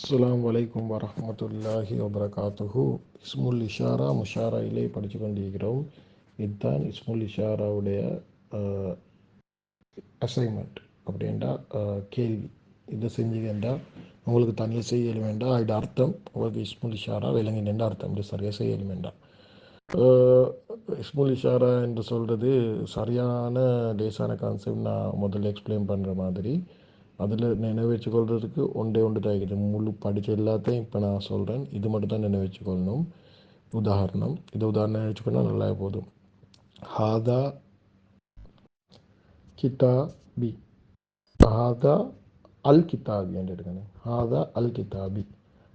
அஸ்லாம் வலைக்கம் வரமத்துல்லாஹி வபரகாத்துஹு. இஸ்முல் இஷாரா முஷாராயிலே படித்து கொண்டிருக்கிறோம் இதுதான் இஸ்முல் இஷாராவுடைய அசைன்மெண்ட் அப்படின்டா கேள்வி. இதை செஞ்சீங்கன்னா உங்களுக்கு தனியாக செய்ய வேண்டாம் இது அர்த்தம் உங்களுக்கு இஸ்முல் இஷாரா விளங்கின அர்த்தம். இது சரியாக செய்ய வேண்டாம் இஸ்முல் இஷாரா என்று சொல்கிறது சரியான லேசான கான்செப்ட் நான் முதல்ல எக்ஸ்பிளைன் பண்ணுற மாதிரி. அதில் நினைவச்சுக்கொள்கிறதுக்கு ஒன்றே ஒன்று தான் முழு படித்த எல்லாத்தையும் இப்போ நான் சொல்கிறேன் இது மட்டும் தான் நினைவச்சுக்கொள்ளணும். உதாரணம். இது உதாரணம் வச்சுக்கொண்டா நல்லா போதும். ஹாதா கிதாபி. ஹாதா அல் கிதாபி என்று எடுக்கணும். ஹாதா அல் கிதாபி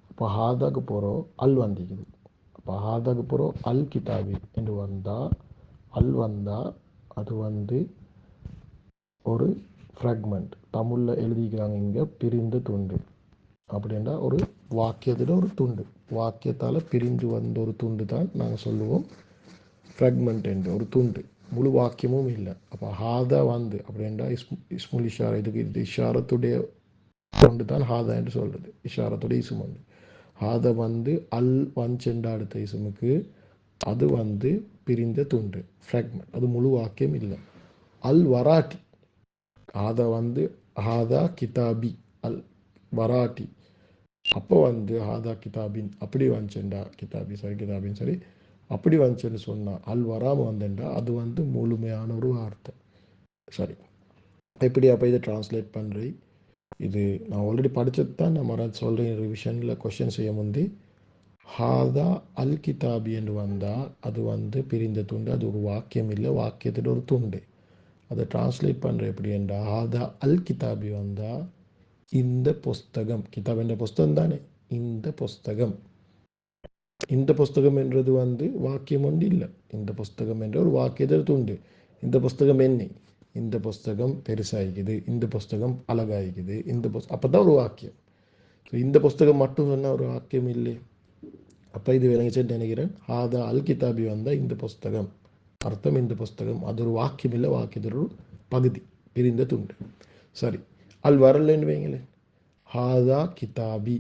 அப்போ ஹாதாக்கு போகிறோம் அல் வந்திக்குது. அப்போ ஹாதாக்கு போகிறோம் அல் கிதாபி என்று வந்தால் அல் வந்தால் அது வந்து ஒரு ஃப்ராக்மெண்ட் தமிழில் எழுதிக்கிறாங்க இங்கே பிரிந்த துண்டு. அப்படின்னா ஒரு வாக்கியத்தில் ஒரு துண்டு. வாக்கியத்தால் பிரிந்து வந்த ஒரு துண்டு தான் நாங்கள் சொல்லுவோம். ஃப்ராக்மெண்ட் என்று ஒரு துண்டு. முழு வாக்கியமும் இல்லை. அப்போ ஹாதா வந்து அப்படின்னா இஸ் இஸ்முல் இஷாரா இதுக்கு இது இஷாரத்துடைய துண்டு தான் ஹாதா என்று சொல்கிறது இஷாரத்துடைய இசும் வந்து ஹாதா வந்து அல் வஞ்சென்ற அடுத்த இசுமுக்கு அது வந்து பிரிந்த துண்டு. ஃப்ராக்மெண்ட் அது முழு வாக்கியம் இல்லை. அல் வராட்டி. ஆதா வந்து ஹாதா கிதாபி அல் வராட்டி அப்போ வந்து ஹாதா கிதாபின் அப்படி வந்துச்சுண்டா கிதாபி சரி கிதாபின் சரி அப்படி வந்துச்சுன்னு சொன்னால் அல் வராமல் வந்துண்டா அது வந்து முழுமையான ஒரு வார்த்தை. சரி எப்படி அப்போ இதை டிரான்ஸ்லேட் பண்ணுறேன் இது நான் ஆல்ரெடி படித்தது தான் நான் மற சொல்கிறேன் ரிவிஷனில் கொஷின் செய்ய முந்தி. ஹாதா அல் கிதாபி என்று வந்தால் அது வந்து பிரிந்த துண்டு அது ஒரு வாக்கியம் இல்லை வாக்கியத்தில் ஒரு துண்டு. அதை டிரான்ஸ்லேட் பண்ணுற எப்படி என்றால் ஹாதா அல் கிதாபி வந்தால் இந்த புஸ்தகம் கிதாப் என்ற புஸ்தகம் தானே இந்த புஸ்தகம். இந்த புஸ்தகம் என்றது வந்து வாக்கியம் ஒன்று இல்லை. இந்த புஸ்தகம் என்ற ஒரு வாக்கியத்தை உண்டு. இந்த புஸ்தகம் என்ன? இந்த புஸ்தகம் பெருசாகிக்குது இந்த புஸ்தகம் அழகாகிக்குது இந்த புஸ் அப்போ தான் ஒரு வாக்கியம். So, இந்த புஸ்தகம் மட்டும் சொன்னால் ஒரு வாக்கியம் இல்லை. அப்போ இது விளங்கிச்சுன்னு நினைக்கிறேன் ஆதா அல் கிதாபி வந்தால் இந்த புஸ்தகம். அர்த்தம் இந்த புஸ்தகம் அது ஒரு வாக்கியம் இல்லை பகுதி பிரிந்த துண்டு சரி அல் வரலன்னு வைங்களேன் ஹாதா கிதாபி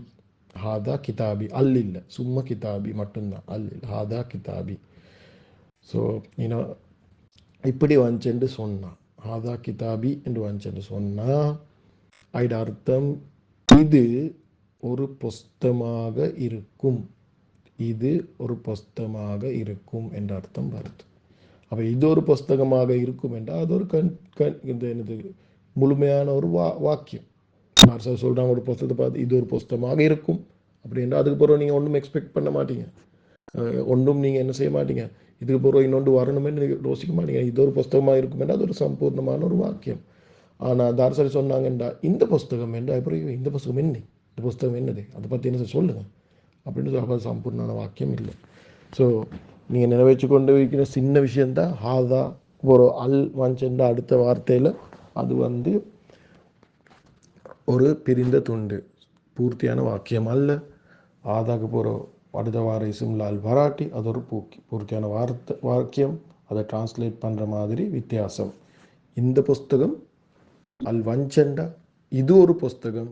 ஹாதா கிதாபி அல் இல்லை சும்மா கிதாபி மட்டும்தான் அல் இல்லை ஹாதா கிதாபி ஸோ நீனோ இப்படி வந்துச்சுன்னு சொன்னான் ஹாதா கிதாபி என்று வந்துச்சுன்னு சொன்னால் அதோட அர்த்தம் இது ஒரு புஸ்தமாக இருக்கும் இது ஒரு புஸ்தமாக இருக்கும் என்ற அர்த்தம் வருது அப்போ இது ஒரு புஸ்தகமாக இருக்கும் என்றால் அது ஒரு கண் கண் இந்த என்னது முழுமையான ஒரு வா வாக்கியம். சார் சொல்கிறாங்க ஒரு புஸ்தகத்தை பார்த்து இது ஒரு புஸ்தகமாக இருக்கும். அப்படின்றா அதுக்கு பிறகு நீங்கள் ஒன்றும் எக்ஸ்பெக்ட் பண்ண மாட்டீங்க. ஒன்றும் நீங்கள் என்ன செய்ய மாட்டீங்க. இதுக்கு பிறகு இன்னொன்று வரணுமே நீங்கள் யோசிக்க மாட்டீங்க. இது ஒரு புஸ்தகமாக இருக்குமென்றா அது ஒரு சம்பூர்ணமான ஒரு வாக்கியம். ஆனால் தாரசரி சொன்னாங்கண்டா இந்த புஸ்தகம் என்றா அப்புறம் இந்த புஸ்தகம் என்ன? இந்த புஸ்தகம் என்னது? அதை பற்றி என்ன சொல்லுங்கள் அப்படின்னு சொல்ல சம்பூர்ணமான வாக்கியம் இல்லை. ஸோ நீங்கள் நிறைவேற்றி கொண்டு வைக்கிற சின்ன விஷயந்தான் ஹாதா ஒரு அல் வஞ்சன்ற அடுத்த வார்த்தையில் அது வந்து ஒரு பிரிந்த துண்டு. பூர்த்தியான வாக்கியம் அல்ல. ஆதாக்கு போகிற அடுத்த வாரிசும் லால் அல் வராட்டி அது ஒரு பூக்கி. பூர்த்தியான வார்த்தை வாக்கியம் அதை டிரான்ஸ்லேட் பண்ணுற மாதிரி வித்தியாசம். இந்த புஸ்தகம் அல் வஞ்சண்டா இது ஒரு புஸ்தகம்.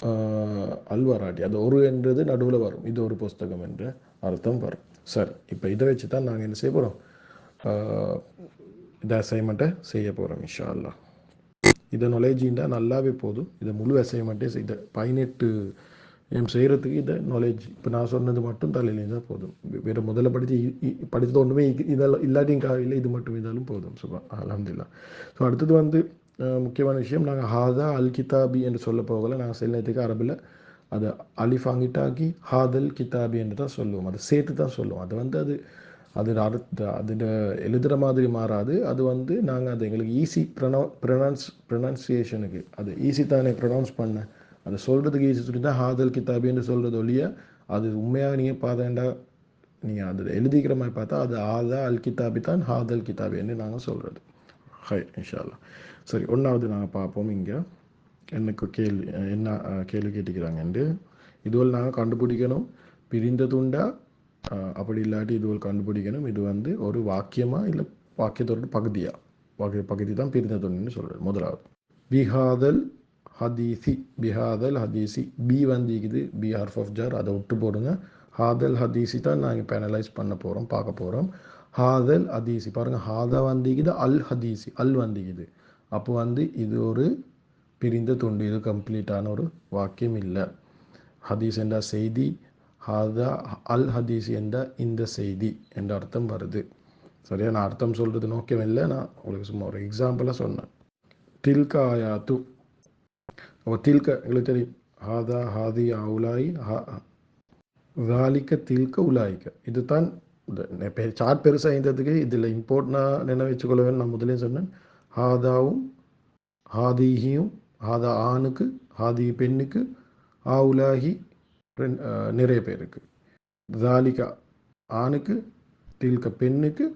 ஆஹ், அல் வராட்டி அது ஒரு என்றது நடுவில் வரும். இது ஒரு புஸ்தகம் என்ற அர்த்தம் வரும். சார் இப்போ இதை வச்சு தான் நாங்கள் என்ன செய்ய போகிறோம் இந்த அசைன்மெண்ட்டை செய்ய போகிறோம் இன்ஷா அல்லாஹ் இதை இருந்தால் நல்லாவே போதும். இதை முழு அசைன்மெண்ட்டே செய்த பதினெட்டு எம் செய்கிறதுக்கு இதை நாலேஜ் இப்போ நான் சொன்னது மட்டும் தலையில் இருந்தால் போதும். வேறு முதல்ல படித்து படித்தது ஒன்றுமே இதெல்லாம் இல்லாட்டியும் காலையில் இது மட்டும் இருந்தாலும் போதும். சுபா அலமதுல்லா ஸோ அடுத்தது வந்து முக்கியமான விஷயம் நாங்கள் ஹாதா அல் கிதாபி என்று சொல்ல போகல. நாங்கள் சில நேரத்துக்கு அரபில் அதை அலிஃபாங்கிட்டாக்கி ஹாதல் கிதாபி என்று தான் சொல்லுவோம். அதை சேர்த்து தான் சொல்லுவோம். அது வந்து அது அது அர்த்த அதில் எழுதுகிற மாதிரி மாறாது. அது வந்து நாங்கள் அது எங்களுக்கு ஈஸி ப்ரனோ ப்ரொனவுன்ஸ் ப்ரொனன்சியேஷனுக்கு அது ஈஸி தானே ப்ரொனவுன்ஸ் பண்ண. அதை சொல்கிறதுக்கு ஈஸி சொல்லி தான் ஹாதல் கிதாபின்னு சொல்கிறது ஒழிய அது உண்மையாக நீங்கள் பார்த்தேன்டா நீங்கள் அது எழுதிக்கிற மாதிரி பார்த்தா அது ஆதா அல் கிதாபி தான் ஹாதல் கிதாபின்னு நாங்கள் சொல்கிறது ஹை இன்ஷால்லா சரி ஒன்றாவது நாங்கள் பார்ப்போம் இங்கே. எனக்கு கேள்வி என்ன கேள்வி கேட்டுக்கிறாங்கன்ட்டு இதுவள் நாங்கள் கண்டுபிடிக்கணும். பிரிந்த துண்டா? அப்படி இல்லாட்டி இதுவள் கண்டுபிடிக்கணும். இது வந்து ஒரு வாக்கியமாக இல்லை வாக்கியத்தோட பகுதியாக வாக்கிய பகுதி தான் பிரிந்த துண்டுன்னு சொல்கிறது முதலாவது. பிஹாதல் ஹதீசி பிஹாதல் ஹதீசி. பி வந்திக்குது பி ஹர்ஃப் ஆஃப் ஜார். அதை விட்டு போடுங்க. ஹாதல் ஹதீசி தான் நாங்கள் இப்போ அனலைஸ் பண்ண போகிறோம் பார்க்க போகிறோம் ஹாதல் ஹதீசி. பாருங்கள் ஹாதா வந்திக்குது அல் ஹதீசி. அல் வந்திக்குது அப்போ வந்து இது ஒரு பிரிந்த துண்டு இது கம்ப்ளீட்டான ஒரு வாக்கியம் இல்லை. ஹதீஸ் என்ற செய்தி ஹாதா அல் ஹதீஸ் என்ற இந்த செய்தி என்ற அர்த்தம் வருது. சரியா? நான் அர்த்தம் சொல்கிறது நோக்கம் இல்லை. நான் உங்களுக்கு சும்மா ஒரு எக்ஸாம்பிளாக சொன்னேன். தில்க ஆயாத்து. அப்போ தில்க எங்களுக்கு தெரியும். ஹாதா ஹாதி அவுலாய் ஹாலிக்க தில்க உலாய்க்க. இதுதான் இந்த சார்ட் பெருசாக இருந்ததுக்கு இதில் இம்பார்ட்டனாக நினைவு வச்சுக்கொள்ள வேண்டும் நான் முதலே சொன்னேன். ஹாதாவும் ஹாதிஹியும் ஆதா ஆணுக்கு ஹாதி பெண்ணுக்கு ஆ உலாகி நிறைய பேருக்கு. தாலிகா ஆணுக்கு தீல்க பெண்ணுக்கு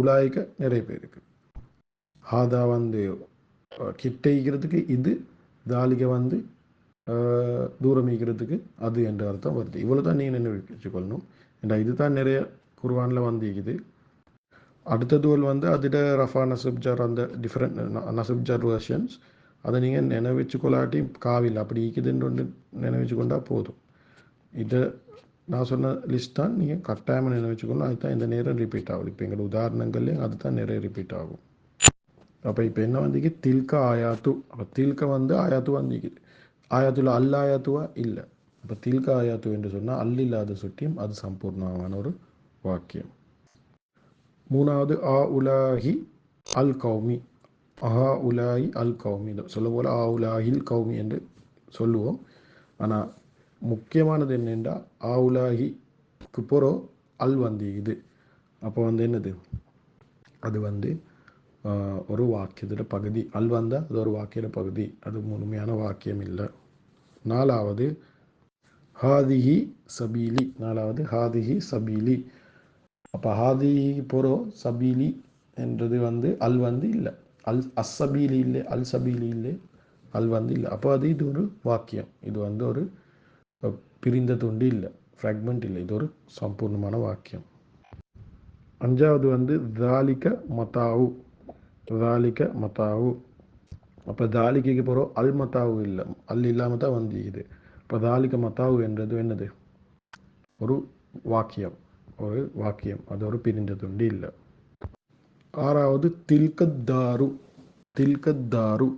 உலாய்க்க நிறைய பேருக்கு. ஹாதா வந்து கிட்டைக்கிறதுக்கு இது தாலிகை வந்து தூரம் ஈக்கிறதுக்கு அது என்ற அர்த்தம் வருது. இவ்வளோ தான் நீங்கள் நினைவு வச்சுக்கொள்ளணும். ஏன்னா இதுதான் நிறைய குர்வானில் வந்து இருக்குது அடுத்தது வந்து அதில் ரஃபா நசுப்ஜார் அந்த டிஃப்ரெண்ட் நசுப்ஜார் வெர்ஷன்ஸ் அதை நீங்கள் நினைவிச்சு கொள்ளாட்டியும் காவில் அப்படி இருக்குதுன்னு ஒன்று நினைவிச்சு கொண்டா போதும். இதை நான் சொன்ன லிஸ்ட் தான் நீங்கள் கட்டாயமாக நினைவிச்சுக்கணும் அதுதான் இந்த நேரம் ரிப்பீட் ஆகுது. இப்போ எங்களோட உதாரணங்கள்லேயும் அதுதான் நிறைய ரிப்பீட் ஆகும். அப்போ இப்போ என்ன வந்திக்கு தில்க ஆயாத்து. அப்போ தில்க வந்து ஆயாத்து வந்திக்குது. ஆயாத்துல அல் ஆயாத்துவா? இல்லை. அப்போ தில்க ஆயாத்து என்று சொன்னால் அல் இல்லாத சுட்டியும் அது சம்பூர்ணமான ஒரு வாக்கியம். மூணாவது ஆ உலாஹி அல் கௌமி. அஹா உலாஹி அல் கௌமி சொல்ல போல் ஆ உலாஹில் கௌமி என்று சொல்லுவோம். ஆனால் முக்கியமானது என்னென்றா ஆ உலாஹிக்கு போகிறோம் அல் வந்து இது. அப்போ வந்து என்னது? அது வந்து ஒரு வாக்கியத்தோட பகுதி. அல் வந்தால் அது ஒரு வாக்கியோட பகுதி. அது முழுமையான வாக்கியம் இல்லை. நாலாவது ஹாதிஹி சபீலி. நாலாவது ஹாதிஹி சபீலி. அப்போ ஹாதிஹி போகிறோம் சபீலி என்றது வந்து அல் வந்து இல்லை. அல் அசபீலி இல்லை அல் சபீலி இல்லை அல் வந்து இல்லை அப்போ அது இது ஒரு வாக்கியம். இது வந்து ஒரு பிரிந்த துண்டு இல்லை ஃப்ராக்மெண்ட் இல்லை. இது ஒரு சம்பூர்ணமான வாக்கியம். அஞ்சாவது வந்து தாலிக்க மத்தாவு தாலிக்க மத்தாவு அப்போ தாலிக்கைக்கு போகிறோம் அல் மத்தாவு இல்லை. அல் இல்லாமல் தான் வந்து இது இப்போ தாலிக்க மத்தாவு என்றது என்னது? ஒரு வாக்கியம். ஒரு வாக்கியம். அது ஒரு பிரிந்த துண்டு இல்லை. ஆறாவது தில்கத்தாரு. தில்கத்தாரு.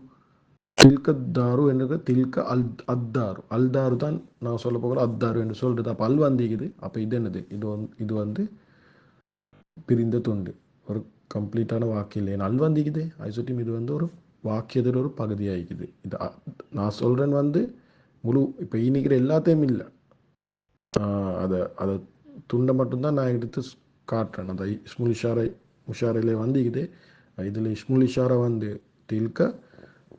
தில்கத்தாரு என்றது தில்க அல் அத்தாரு. அல்தாரு தான் நான் சொல்ல போகிற அத்தாரு என்று சொல்கிறது அப்போ அல் வந்திக்குது அப்போ இது என்னது? இது வந்து இது வந்து பிரிந்த துண்டு. ஒரு கம்ப்ளீட்டான வாக்கியம் இல்லை. அல் வந்திக்குது அது இது வந்து ஒரு வாக்கியத்தில் ஒரு பகுதியாகிக்குது. இது நான் சொல்கிறேன் வந்து முழு இப்போ இனிக்கிற எல்லாத்தையும் இல்லை. அதை அதை துண்டை மட்டும்தான் நான் எடுத்து காட்டுறேன். அந்த ஸ்முலிஷாரை இஷாரை முஷாரிலே வந்திக்குது இதில் இஷ்முல் இஷாரா வந்து தில்க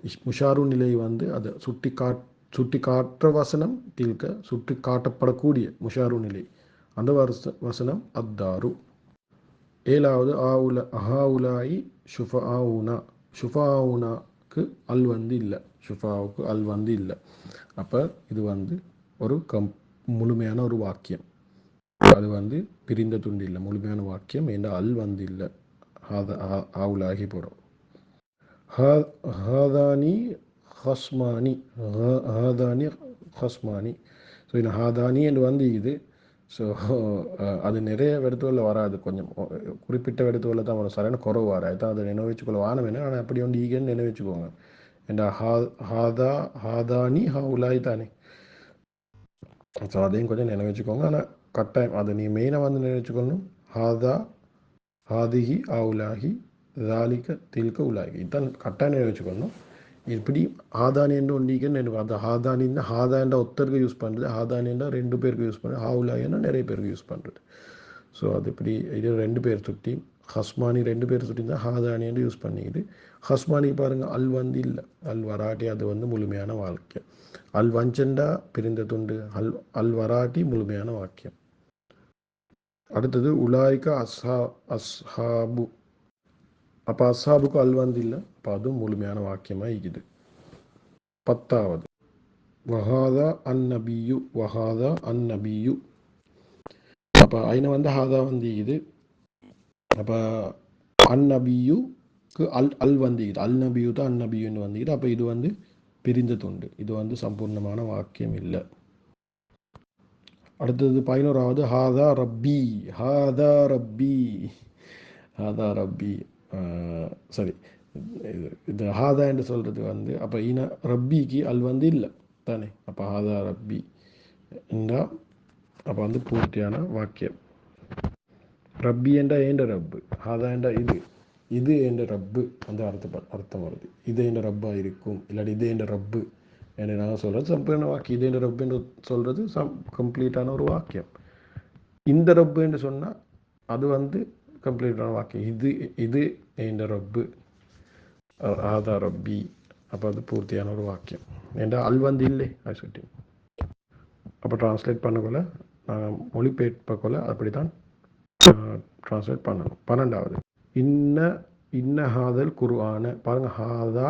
இஸ் முஷாரு நிலை வந்து அதை சுட்டி காட் சுட்டி காட்டுற வசனம் தில்க சுட்டி காட்டப்படக்கூடிய முஷாரு நிலை. அந்த வச வசனம் அத்தாரு. ஏழாவது ஆவுல அஹாவுலாயி ஷுஃபா ஆவுனா ஷுஃபாவுனாக்கு அல் வந்து இல்லை ஷுஃபாவுக்கு அல் வந்து இல்லை. அப்போ இது வந்து ஒரு கம் முழுமையான ஒரு வாக்கியம். அது வந்து பிரிந்த துண்டு இல்லை. முழுமையான வாக்கியம். ஏன்னா அல் வந்து இல்லை? ஆவுலாகி போகிறோம் ஹாதானி ஹஸ்மானி. ஹாதானி ஹஸ்மானி. ஸோ இந்த ஹாதானி என்று வந்து இது. ஸோ அது நிறைய வெடுத்துகளில் வராது. கொஞ்சம் குறிப்பிட்ட வெடுத்துகளில் தான் வரும். சரியான குறவு வராது. தான் அதை நினைவச்சுக்கொள்ள வானம் வேணும் ஆனால் அப்படி வந்து ஈகன்னு நினைவச்சுக்கோங்க. ஏண்டா ஹா ஹாதா ஹாதானி ஹா உலாய் தானே? ஸோ அதையும் கொஞ்சம் நினைவச்சுக்கோங்க. ஆனால் கட்டாயம் அதை நீ மெயினாக வந்து நினைச்சுக்கணும் ஹாதா ஹாதிஹி ஆ உலாகி தாலிக்க தில்க உலாகி இதுதான் கட்டாயம் நினைவச்சுக்கணும் இப்படி ஆதானின்ற ஒன்றிக்கன்னு எனக்கு அந்த ஆதானின்னா ஆதாண்டா ஒத்தருக்கு யூஸ் பண்ணுறது ஆதானின்னா ரெண்டு பேருக்கு யூஸ் பண்ணுறது ஹாவுலாயின்னா நிறைய பேருக்கு யூஸ் பண்ணுறது ஸோ அது இப்படி இது ரெண்டு பேர் சுட்டி ஹஸ்மானி ரெண்டு பேர் சுட்டி தான் ஹாதானின்னு யூஸ் பண்ணிக்கிது ஹஸ்மானி பாருங்கள் அல் வந்து இல்லை அல் வராட்டி அது வந்து முழுமையான வாழ்க்கை அல் வஞ்சண்டா பிரிந்த துண்டு அல் அல் வராட்டி முழுமையான வாக்கியம் அடுத்தது உலாய்க்க அஸ்ஹா அஸ்ஹாபு. அப்போ அஸ்ஹாபுக்கு அல் வந்து இல்லை? அப்போ அதுவும் முழுமையான வாக்கியமாக இருக்குது. பத்தாவது. வஹாதா அன் நபியு வஹாதா அன் நபியு அப்போ ஐன வந்து ஹாதா வந்து இது. அப்போ அன் நபியுக்கு அல் அல் வந்து இது. அல் நபியு தான் அன் நபியுன்னு வந்து இது. அப்போ இது வந்து பிரிந்த துண்டு. இது வந்து சம்பூர்ணமான வாக்கியம் இல்லை. அடுத்தது பதினோராவது ஹாதா ரப்பி ஹாதா ரப்பி ஹாதா ரப்பி சரி. இது இது ஹாதா என்று சொல்கிறது வந்து அப்போ இன ரப்பிக்கு அல் வந்து இல்லை தானே. அப்போ ஹாதா ரப்பி என்றா அப்போ வந்து பூர்த்தியான வாக்கியம். ரப்பி என்றா ஏண்ட ரப்பு? ஹாதா என்றா இது. இது என்ற ரப்பு அந்த அர்த்தம் அர்த்தம் வருது. இது என்ற ரப்பாக இருக்கும் இல்லாட்டி இது என்ற ரப்பு என்று நான் சொல்கிறது சம்பூர்ண வாக்கியம். இது ரப்பு என்று சொல்கிறது சம் கம்ப்ளீட்டான ஒரு வாக்கியம். இந்த ரப்பு என்று சொன்னால் அது வந்து கம்ப்ளீட்டான வாக்கியம். இது இது என்ற ரப்பு ஆதா ரப்பி. அப்போ அது பூர்த்தியான ஒரு வாக்கியம். ஏண்டா அல் வந்து இல்லை? அது சொல்லி அப்போ ட்ரான்ஸ்லேட் பண்ணக்குள்ள நாங்கள் மொழிபெயர்ப்பக்குள்ள அப்படி தான் ட்ரான்ஸ்லேட் பண்ணணும். பன்னெண்டாவது இன்ன இன்ன ஹாதல் குருவான பாருங்க ஹாதா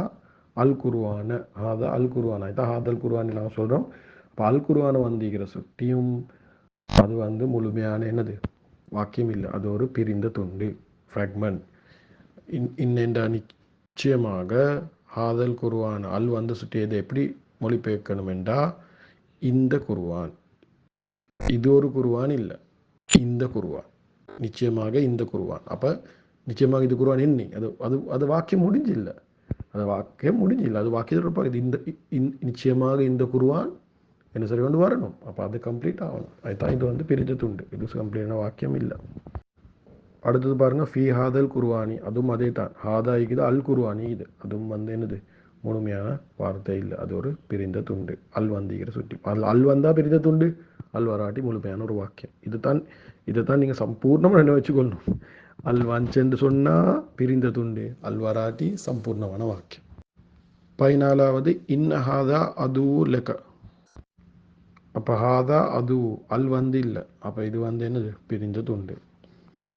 அல் குருவான ஹாத அல் குருவான் இதான் ஹாதல் குருவான்னு நாங்கள் சொல்கிறோம் அப்போ அல் குருவான வந்திக்கிற சுட்டியும் அது வந்து முழுமையான என்னது? வாக்கியம் இல்லை. அது ஒரு பிரிந்த துண்டு ஃப்ராக்மெண்ட் இன் இன்னென்ற நிச்சயமாக ஹாதல் குருவான் அல் வந்து சுட்டியதை எப்படி மொழிபெயர்க்கணும் என்றால் இந்த குருவான் இது ஒரு குருவான் இல்லை. இந்த குருவான் நிச்சயமாக இந்த குருவான் அப்போ நிச்சயமாக இது குருவான் எண்ணி அது அது அது வாக்கியம் முடிஞ்சில்லை. அந்த வாக்கியம் முடிஞ்சில்லை. அது வாக்கியத்தோட பகுதி இந்த நிச்சயமாக இந்த குருவான் என்ன சொல்லி கொண்டு வரணும்? அப்போ அது கம்ப்ளீட் ஆகணும். அதுதான் இது வந்து பிரிஞ்ச துண்டு. இது கம்ப்ளீட்டான வாக்கியம் இல்லை. அடுத்தது பாருங்க ஃபி ஹாதல் குருவானி. அதுவும் அதே தான். ஹாதா இது அல் குர்வானி இது. அதுவும் வந்து என்னது? முழுமையான வார்த்தை இல்லை. அது ஒரு பிரிந்த துண்டு. அல் வந்திக்கிற சுட்டி. அதில் அல் வந்தா பிரிந்த துண்டு. அல் வராட்டி முழுமையான ஒரு வாக்கியம். இதுதான் தான் நீங்கள் சம்பூர்ணமாக என்ன வச்சுக்கொள்ளணும். அல் வஞ்சென்று சொன்னால் பிரிந்த துண்டு அல்வராட்டி சம்பூர்ணமான வாக்கியம் பதினாலாவது இன்னஹாதா அது லெக்க அப்போ ஹாதா அது அல் வந்து இல்லை அப்போ இது வந்து என்னது பிரிந்த துண்டு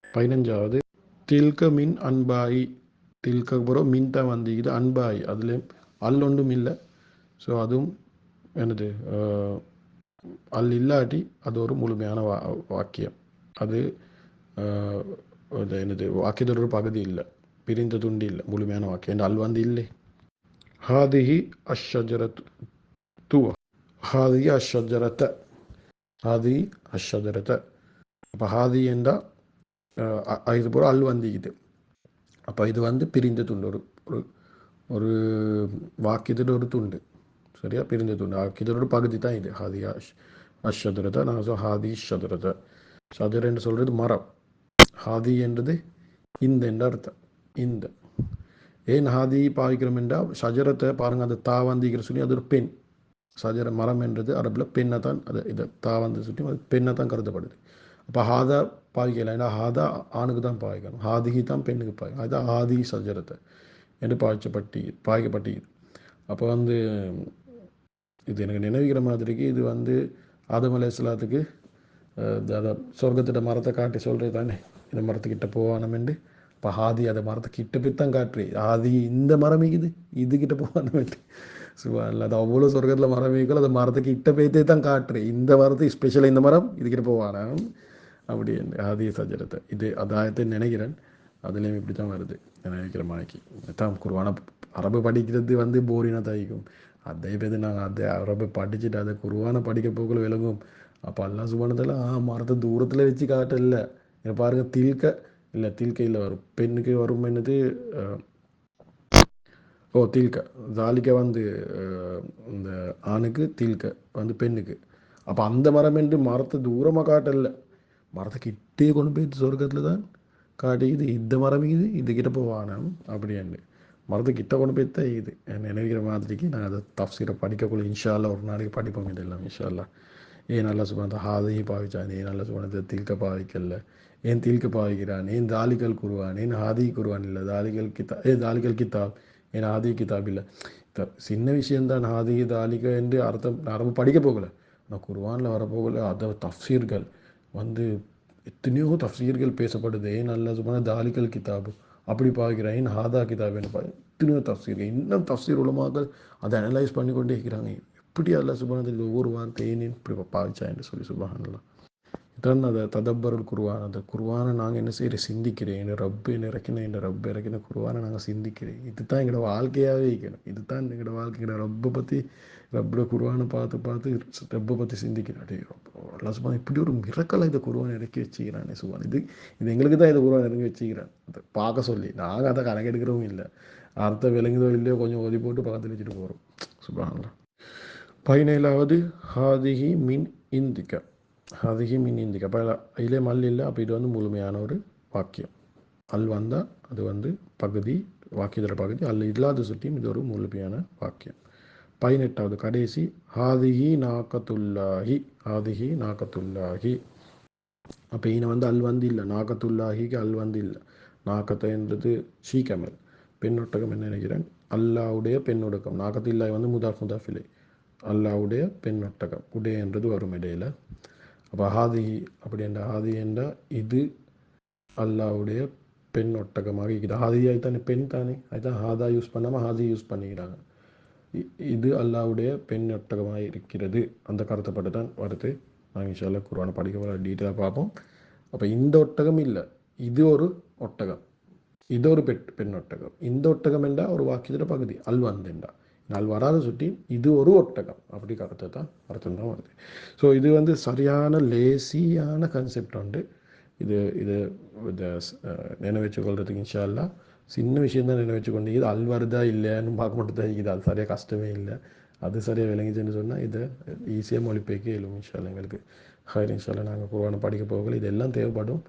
பதினஞ்சாவது தில்க மின் அன்பாயி தில்க அப்புறம் மின் தான் வந்து இது அன்பாயி அதில் அல் ஒன்றும் இல்லை ஸோ அதுவும் என்னது அல் இல்லாட்டி அது ஒரு முழுமையான வா வாக்கியம் அது என்னது வாக்கியத்தோட ஒரு பகுதி இல்லை பிரிந்த துண்டு இல்லை முழுமையான வாக்கியம் என்ற அல் வந்து இல்லை ஹாதிஹி அஷஜரத் துவ ஹாதி அஷஜரத்த ஹாதி அஷஜரத்த அப்போ ஹாதி என்றால் இது பூரா அல் வந்திக்குது அப்போ இது வந்து பிரிந்த துண்டு ஒரு ஒரு ஒரு வாக்கியத்தில் ஒரு துண்டு சரியா பிரிந்த துண்டு வாக்கியத்தோட ஒரு பகுதி தான் இது ஹாதி அஷ் அஷதுரத நான் ஹாதி ஷதுரத சதுரன்னு என்று சொல்கிறது மரம் ஹாதி என்றது இந்த என்ற அர்த்தம். இந்த. ஏன் ஹாதி பாவிக்கிறோம் என்றால் சஜரத்தை பாருங்க அந்த தா வந்திக்கிற சொல்லி அது ஒரு பெண். சஜர மரம் என்றது அரபில் பெண்ணை தான் அது இதை தாவந்து சுற்றி அது பெண்ணை தான் கருதப்படுது. அப்போ ஹாதா பாவிக்கலாம் ஏன்னா ஹாதா ஆணுக்கு தான் பாவிக்கணும் ஹாதிகி தான் பெண்ணுக்கு பாவிக்கணும். அதுதான் ஹாதி சஜரத்தை என்று பாய்ச்சப்பட்டி பாய்க்கப்பட்டி அப்போ வந்து இது எனக்கு நினைவுகிற மாதிரிக்கு இது வந்து ஆதம் அலையாத்துக்கு அதை சொர்க்கத்திட்ட மரத்தை காட்டி சொல்கிறது தானே இந்த மரத்துக்கிட்ட போவானமெண்டு இப்போ ஆதி அதை மரத்தை கிட்ட போய் தான் காட்டுறே ஆதி இந்த மரம் இது இதுக்கிட்ட போவானமெண்டு சுபான் அது அவ்வளோ சொர்க்கத்தில் மரம் வைக்கல அந்த மரத்துக்கு இட்ட போய்த்தே தான் காட்டுறேன் இந்த மரத்துக்கு ஸ்பெஷலாக இந்த மரம் இதுக்கிட்ட போவானா அப்படி ஆதி சஜரத்தை இது அதாயத்தை நினைக்கிறேன். அதுலேயும் இப்படி தான் வருது நினைக்கிற மாணிக்கு தான் குருவான அரபு படிக்கிறது வந்து போரினா தாய்க்கும் அதே பேர் நாங்கள் அதை. அரபு படிச்சுட்டு அதை குருவான படிக்க போக்குள்ள விளங்கும். அப்போ அல்லா சுபானத்தில் ஆ மரத்தை தூரத்தில் வச்சு காட்டல. இங்கே பாருங்க தில்க. இல்லை தில்கையில் வரும். பெண்ணுக்கு வரும் என்னது? ஓ தில்க. ஜாலிக்க வந்து இந்த ஆணுக்கு தில்க வந்து பெண்ணுக்கு. அப்போ அந்த மரம் என்று மரத்தை தூரமாக காட்டல. மரத்தை கிட்டே கொண்டு போய் சொர்க்கத்தில் தான் காட்டிக்குது இந்த மரம் இது இது கிட்ட போவானம் அப்படியாண்டு மரத்தை கிட்ட கொண்டு போய் தான் இது. நினைக்கிற மாதிரிக்கு நாங்கள் அதை தப்சீரை படிக்கக்குள்ள இன்ஷால்லா ஒரு நாளைக்கு படிப்போம் இதெல்லாம் இன்ஷால்லா ஏன் நல்லா சுபாந்த ஹாதையும் பாவிச்சா ஏன் நல்லா சுபானத்தை தில்க பாவிக்கல. ஏன் தீழ்க்கப்பாகிறான் ஏன் தாலிகள் குருவான்? ஏன் ஹாதி குருவான் இல்லை? தாலிகள் கிதா ஏ தாலிகள் கிதாப். ஏன் ஆதி கிதாப் இல்லை? சின்ன விஷயம்தான் ஆதி தாலிக என்று அர்த்தம் நம்ம படிக்க போகல. ஆனால் குர்ஆனில் வரப்போகல அதை தஃசீர்கள் வந்து எத்தனையோ தஃசீர்கள் பேசப்படுது. ஏன் அல்ல சும்மா தாலிகள் கிதாபு? அப்படி பார்க்கிறேன் ஏன் ஹாதா கிதாப் என்ன எத்தனையோ தஃசீர்கள் இன்னும் தஃசீர் உலமாக்கள் அதை அனலைஸ் பண்ணி கொண்டே இருக்கிறாங்க. எப்படி அல்ல சுபானத்தில் ஒவ்வொரு வார்த்தை இப்படி பாவிச்சா என்று சொல்லி சுபானல்லாம் இதான் அதை ததப்பருள் குருவான் அந்த குருவானை நாங்கள் என்ன செய்கிற சிந்திக்கிறேன். என் ரப்பு என்ன இறக்கின என் ரப்பு இறக்கின குருவானை நாங்கள் சிந்திக்கிறேன். இதுதான் எங்களோட வாழ்க்கையாகவே இருக்கணும். இதுதான் எங்களோட வாழ்க்கையோட ரப்பை பற்றி ரப்போட குருவானை பார்த்து பார்த்து ரப்பை பற்றி சிந்திக்கிறேன். அடே அல்லா சுபான் இப்படி ஒரு மிரக்கலை இந்த குருவானை இறக்கி வச்சுக்கிறானே சுபான் இது இது எங்களுக்கு தான் இந்த குருவான் இறங்கி வச்சுக்கிறான். அதை பார்க்க சொல்லி நாங்கள் அதை கணக்கெடுக்கிறவும் இல்லை. அர்த்தம் விளங்குதோ இல்லையோ கொஞ்சம் ஒதி போட்டு பக்கத்தில் வச்சுட்டு போகிறோம் சுபான்லாம் பதினேழாவது ஹாதிஹி மின் இந்திக்க ஹாதிஹி மின் இந்திக்க அப்போ இதிலே மல் இல்லை அப்போ இது வந்து முழுமையான ஒரு வாக்கியம் அல் வந்தால் அது வந்து பகுதி வாக்கியத்தில் பகுதி அல் இல்லாத சுற்றியும் இது ஒரு முழுமையான வாக்கியம் பதினெட்டாவது கடைசி ஹாதிஹி நாக்கத்துல்லாஹி ஹாதிஹி நாக்கத்துல்லாஹி அப்போ ஈன வந்து அல் வந்து இல்லை நாக்கத்துல்லாஹிக்கு அல் வந்து இல்லை நாக்கத்தைன்றது ஷீகமல் பெண்ணொட்டகம் என்ன நினைக்கிறேன் அல்லாவுடைய பெண்ணொடுக்கம் நாக்கத்தில்லாய் வந்து முதாஃப் முதாஃபிலை அல்லாவுடைய பெண்ணொட்டகம் உடைய என்றது வரும் இடையில அப்போ ஹாதி அப்படி என்ற ஹாதி என்றால் இது அல்லாவுடைய பெண் ஒட்டகமாக இருக்குது ஹாதி ஆகித்தானே பெண் தானே. அதுதான் ஹாதா யூஸ் பண்ணாமல் ஹாதி யூஸ் பண்ணிக்கிறாங்க. இது அல்லாவுடைய பெண் ஒட்டகமாக இருக்கிறது. அந்த கருத்தைப்பட்டு தான் வருது. நாங்கள் இன்ஷால்ல குரானை படிக்க வர டீட்டெயிலாக பார்ப்போம். அப்போ இந்த ஒட்டகம் இல்லை. இது ஒரு ஒட்டகம். இது ஒரு பெட் பெண் ஒட்டகம். இந்த ஒட்டகம் என்றால் ஒரு வாக்கியத்தில் பகுதி. அல் வந்தெண்டா நாள் வராத சுட்டி இது ஒரு ஒட்டகம். அப்படி கருத்தை தான் அர்த்தம் தான் வருது. ஸோ இது வந்து சரியான லேசியான கன்செப்ட் உண்டு. இது இது இதை நினைவச்சு கொள்றதுக்கு இன்ஷால்லா சின்ன விஷயம் தான் நினைவச்சு கொண்டு இது அல்வருதா இல்லையான்னு பார்க்க மட்டும் தான் இது அது சரியாக கஷ்டமே இல்லை. அது சரியாக விளங்கிச்சுன்னு சொன்னால் இதை ஈஸியாக மொழிபெயர்க்க இயலும் இன்ஷால்லா எங்களுக்கு. ஹயர் இன்ஷால்லா நாங்கள் குருவான படிக்க போகல இதெல்லாம் தேவைப்படும்.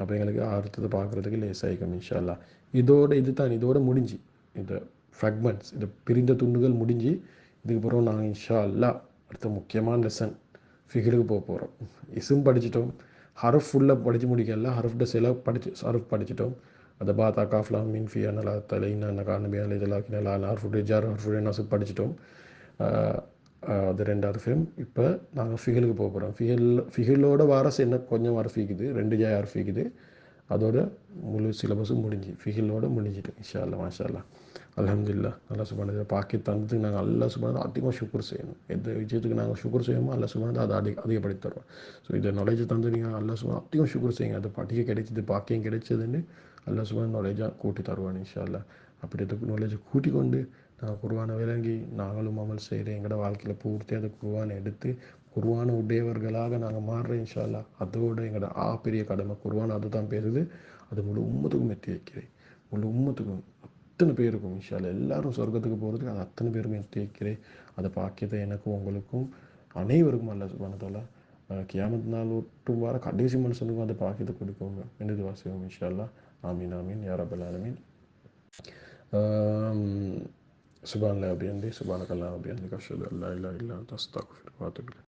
அப்போ எங்களுக்கு அர்த்தத்தை பார்க்குறதுக்கு லேசாகிக்கும் இன்ஷால்லா இதோட இது தான் இதோட முடிஞ்சு. இதை ஃப்ராக்மெண்ட்ஸ் இந்த பிரிந்த துண்டுகள் முடிஞ்சு இதுக்கப்புறம் நாங்கள் இன்ஷா அல்லா அடுத்த முக்கியமான லெசன் ஃபிகருக்கு போக போகிறோம் இசும் படிச்சிட்டோம். ஹரஃப் ஃபுல்லாக படித்து முடிக்கல. ஹரஃப்ட சில படிச்சு ஹரஃப் படிச்சிட்டோம். அதை பாத்தா காஃப்லாம் மீன் ஃபி அனலா தலை இன்ன காரணமே இதெல்லாம் நல்லா ஹர்ஃபுடைய ஜார் ஹர்ஃபுடைய நசு படிச்சிட்டோம். அது ரெண்டாவது ஃபிலிம் இப்போ நாங்கள் ஃபிகலுக்கு போக போகிறோம் ஃபிகல் ஃபிகலோட வாரஸ் என்ன? கொஞ்சம் வர ரெண்டு ஜாய் ஆர் அதோட முழு சிலபஸும் முடிஞ்சு ஃபிகிலோடு முடிஞ்சிட்டு இன்ஷா அல்லா மாஷா அல்லா அலமதுல்லா நல்லா சுபானது பாக்கி தந்ததுக்கு நாங்கள் அல்லா சுபானது அதிகமாக சுக்குர் செய்யணும். எந்த விஷயத்துக்கு நாங்கள் சுக்குர் செய்யணுமோ அல்லா சுபானது அதை அதிக அதிகப்படுத்தி தருவோம். ஸோ இதை நாலேஜ் தந்து நீங்கள் அல்லா சுபான் அதிகம் சுக்குர் செய்யுங்க. அது படிக்க கிடைச்சது பாக்கியம் கிடைச்சதுன்னு அல்லா சுபான் நாலேஜாக கூட்டி தருவான் இன்ஷா அல்லா அப்படி அதுக்கு நாலேஜை கூட்டி கொண்டு நாங்கள் குருவானை விளங்கி நாங்களும் அமல் செய்கிறேன் எங்களோட வாழ்க்கையில் பூர்த்தி அதை குருவானை எடுத்து குருவான உடையவர்களாக நாங்கள் மாறுற இன்ஷால்லா அதோட எங்களோட ஆ பெரிய கடமை குருவான அதுதான் பேருது. அது முழு உம்மத்துக்கும் எத்தி வைக்கிறேன். முழு உம்மத்துக்கும் அத்தனை பேருக்கும் இன்ஷால்லா எல்லாரும் சொர்க்கத்துக்கு போகிறதுக்கு அது அத்தனை பேருக்கும் எத்தி வைக்கிறேன். அதை பாக்கியத்தை எனக்கும் உங்களுக்கும் அனைவருக்கும் அல்ல சுபானதால கியாமத் நாள் ஒட்டும் வார கடைசி மனுஷனுக்கும் அந்த பாக்கியத்தை கொடுக்கோங்க. என்று வாசிவோம் இன்ஷால்லா ஆமீன் ஆமீன். யாரபல் ஆலமீன். சுபான்ல அப்படி வந்து சுபானக்கல்லாம் அப்படி கஷ்டம் இல்லை இல்லை இல்லை தஸ்தாக்கு பார்த்துட்டு